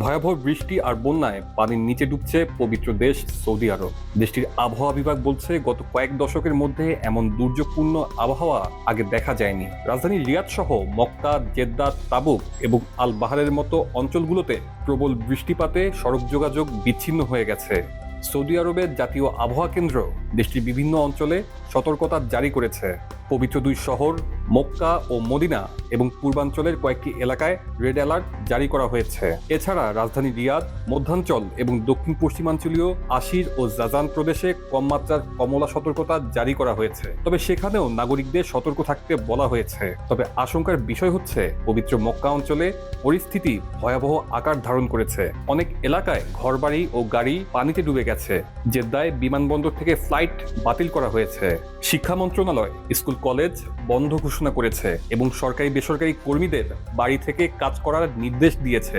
ভয়াবহ বৃষ্টি আর বন্যায় পানির নিচে ডুবছে পবিত্র দেশ সৌদি আরব। দেশটির আবহাওয়া বিভাগ বলছে, গত কয়েক দশকের মধ্যে এমন দুর্যোগপূর্ণ আবহাওয়া আগে দেখা যায়নি। রাজধানী রিয়াদ সহ মক্কা, জেদ্দা, তাবুক এবং আল বাহারের মতো অঞ্চলগুলোতে প্রবল বৃষ্টিপাতে সড়ক যোগাযোগ বিচ্ছিন্ন হয়ে গেছে। সৌদি আরবের জাতীয় আবহাওয়া কেন্দ্র দেশটির বিভিন্ন অঞ্চলে সতর্কতা জারি করেছে। পবিত্র দুই শহর, মক্কা ও মদিনা এবং পূর্বাঞ্চলের কয়েকটি এলাকায় রেড অ্যালার্ট জারি করা হয়েছে। এছাড়া রাজধানী রিয়াদ, মধ্যাঞ্চল এবং দক্ষিণ পশ্চিমাঞ্চলীয় আশির ও জাজান প্রদেশে কম মাত্রার কমলা সতর্কতা জারি করা হয়েছে। তবে সেখানেও নাগরিকদের সতর্ক থাকতে বলা হয়েছে। তবে আশঙ্কার বিষয় হচ্ছে, পবিত্র মক্কা অঞ্চলে পরিস্থিতি ভয়াবহ আকার ধারণ করেছে। অনেক এলাকায় ঘরবাড়ি ও গাড়ি পানিতে ডুবে গেছে। জেদ্দায় বিমানবন্দর থেকে ফ্লাইট বাতিল করা হয়েছে। শিক্ষা মন্ত্রণালয়, স্কুল, কলেজ বন্ধ ঘোষণা করেছে এবং সরকারি বেসরকারি কর্মীদের বাড়ি থেকে কাজ করার নির্দেশ দিয়েছে।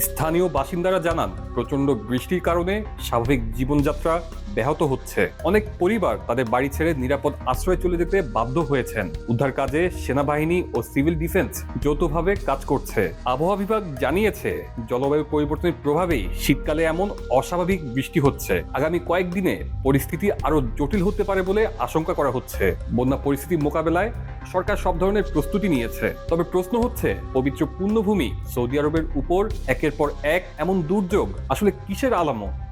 স্থানীয় বাসিন্দারা জানান, প্রচণ্ড বৃষ্টির কারণে স্বাভাবিক জীবনযাত্রা ব্যাহত হচ্ছে। অনেক পরিবার তাদের বাড়ি ছেড়ে নিরাপদ আশ্রয়ে চলে যেতে বাধ্য হয়েছেন। উদ্ধার কাজে সেনাবাহিনী ও সিভিল ডিফেন্স যৌথভাবে কাজ করছে। আবহাওয়া বিভাগ জানিয়েছে, জলবায়ু পরিবর্তনের প্রভাবেই শীতকালে এমন অস্বাভাবিক বৃষ্টি হচ্ছে। আগামী কয়েকদিনে পরিস্থিতি আরও জটিল হতে পারে বলে আশঙ্কা করা হচ্ছে। বন্যা পরিস্থিতি মোকাবেলায় সরকার সব ধরনের প্রস্তুতি নিয়েছে। তবে প্রশ্ন হচ্ছে, পবিত্র পূর্ণভূমি সৌদি আরবের উপর একের পর এক এমন দুর্যোগ আসলে কিসের আলামত?